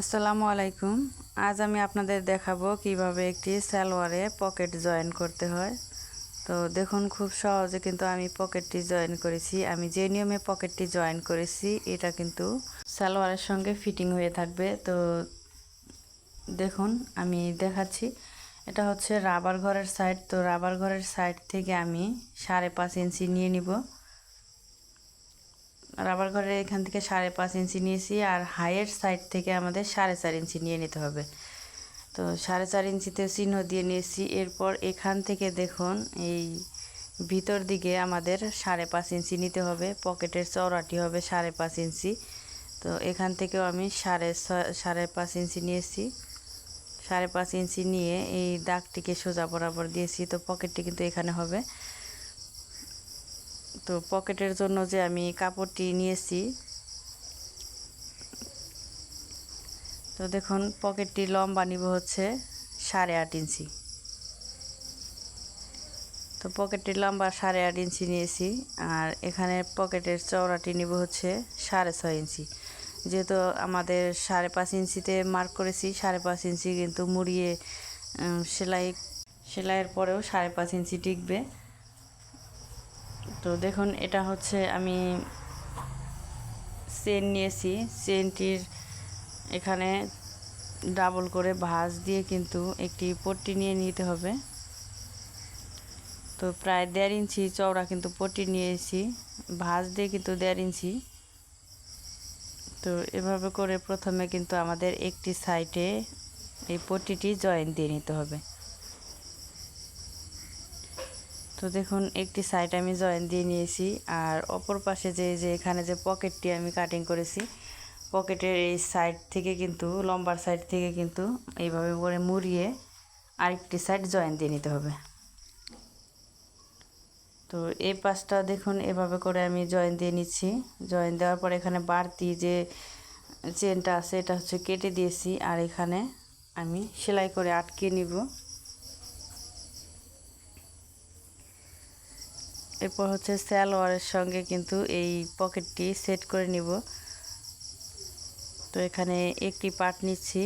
আসসালামু আলাইকুম। আজ আমি আপনাদের দেখাবো কীভাবে একটি সালোয়ারে পকেট জয়েন করতে হয়। তো দেখুন, খুব সহজে কিন্তু আমি পকেটটি জয়েন করেছি। আমি যে নিয়মে পকেটটি জয়েন করেছি, এটা কিন্তু সালোয়ারের সঙ্গে ফিটিং হয়ে থাকবে। তো দেখুন, আমি দেখাচ্ছি। এটা হচ্ছে রাবার ঘরের সাইড তো রাবার ঘরের সাইড থেকে আমি সাড়ে পাঁচ ইঞ্চি নিয়ে নিব। রাবার ঘরের এখান থেকে সাড়ে পাঁচ ইঞ্চি নিয়েছি আর হাইয়ের সাইড থেকে আমাদের সাড়ে চার ইঞ্চি নিয়ে নিতে হবে। তো সাড়ে চার ইঞ্চিতে চিহ্ন দিয়ে নিয়েছি। এরপর এখান থেকে দেখুন, এই ভিতর দিকে আমাদের সাড়ে পাঁচ ইঞ্চি নিতে হবে। পকেটের চওড়াটি হবে সাড়ে পাঁচ ইঞ্চি। তো এখান থেকেও আমি সাড়ে সাড়ে পাঁচ ইঞ্চি নিয়েছি। সাড়ে পাঁচ ইঞ্চি নিয়ে এই দাগটিকে সোজা বরাবর দিয়েছি। তো পকেটটি কিন্তু এখানে হবে। তো পকেটের জন্য যে আমি কাপড়টি নিয়েছি। তো দেখুন, পকেটটি লম্বা নিব হচ্ছে সাড়ে আট ইঞ্চি। তো পকেটটি লম্বা সাড়ে আট ইঞ্চি নিয়েছি, আর এখানে পকেটের চওড়াটি নিব হচ্ছে সাড়ে ছয় ইঞ্চি। যেহেতু আমাদের সাড়ে পাঁচ ইঞ্চিতে মার্ক করেছি, সাড়ে পাঁচ ইঞ্চি কিন্তু মুড়িয়ে সেলাই, সেলাইয়ের পরেও সাড়ে পাঁচ ইঞ্চি টিকবে। তো দেখুন, এটা হচ্ছে আমি চেন নিয়েছি। চেনটির এখানে ডাবল করে ভাঁজ দিয়ে কিন্তু একটি পট্টি নিয়ে নিতে হবে। তো প্রায় দেড় ইঞ্চি চওড়া কিন্তু পট্টি নিয়েছি। ভাঁজ দিয়ে কিন্তু দেড় ইঞ্চি। তো এভাবে করে প্রথমে কিন্তু আমাদের একটি সাইডে এই পট্টিটি জয়েন দিয়ে নিতে হবে। তো দেখুন, একটি সাইড আমি জয়েন দিয়ে নিয়েছি। আর অপর পাশে যে যে এখানে যে পকেটটি আমি কাটিং করেছি পকেটের এই সাইড থেকে কিন্তু, লম্বার সাইড থেকে কিন্তু এইভাবে করে মুড়িয়ে আরেকটি সাইড জয়েন দিয়ে নিতে হবে। তো এই পাশটা দেখুন, এভাবে করে আমি জয়েন দিয়ে নিচ্ছি। জয়েন দেওয়ার পর এখানে বাড়তি যে চেনটা আছে, এটা হচ্ছে কেটে দিয়েছি। আর এখানে আমি সেলাই করে আটকে নিব। এরপর হচ্ছে স্যালোয়ারের সঙ্গে কিন্তু এই পকেটটি সেট করে নিব। তো এখানে একটি পার্ট নিচ্ছি।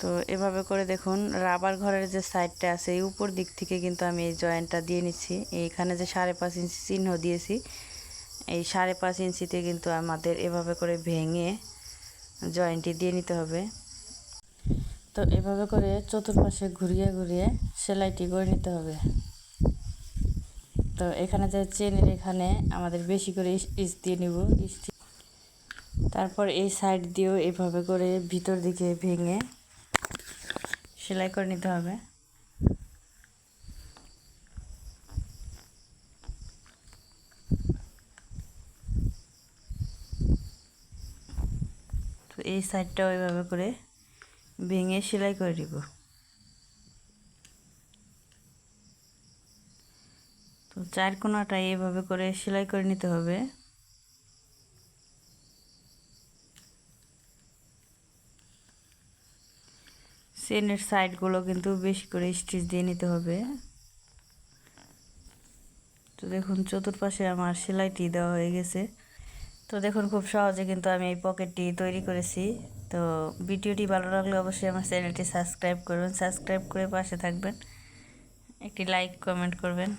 তো এভাবে করে দেখুন, রাবার ঘরের যে সাইডটা আছে, এই উপর দিক থেকে কিন্তু আমি এই জয়েন্টটা দিয়ে নিচ্ছি। এইখানে যে সাড়ে পাঁচ ইঞ্চি চিহ্ন দিয়েছি, এই সাড়ে পাঁচ ইঞ্চিতে কিন্তু আমাদের এভাবে করে ভেঙে জয়েন্টটি দিয়ে নিতে হবে। তো এভাবে করে চতুর্পাশে ঘুরিয়ে ঘুরিয়ে সেলাইটি করে নিতে হবে। তো এখানে যে চেনের এখানে আমাদের বেশি করে স্টিচ দিয়ে নিব তারপর এই সাইড দিয়েও এভাবে করে ভিতর দিকে ভেঙে সেলাই করে নিতে হবে। তো এই সাইডটাও এভাবে করে ভেঙে সেলাই করে দিব চার কোনাটা এভাবে করে সেলাই করে নিতে হবে। চেনের সাইডগুলো কিন্তু বেশি করে স্টিচ দিয়ে নিতে হবে। তো দেখুন, চতুর্পাশে আমার সেলাইটি দেওয়া হয়ে গেছে। তো দেখুন, খুব সহজে কিন্তু আমি এই পকেটটি তৈরি করেছি। তো ভিডিওটি ভালো লাগলে অবশ্যই আমার চ্যানেলটি সাবস্ক্রাইব করবেন। সাবস্ক্রাইব করে পাশে থাকবেন। একটি লাইক, কমেন্ট করবেন।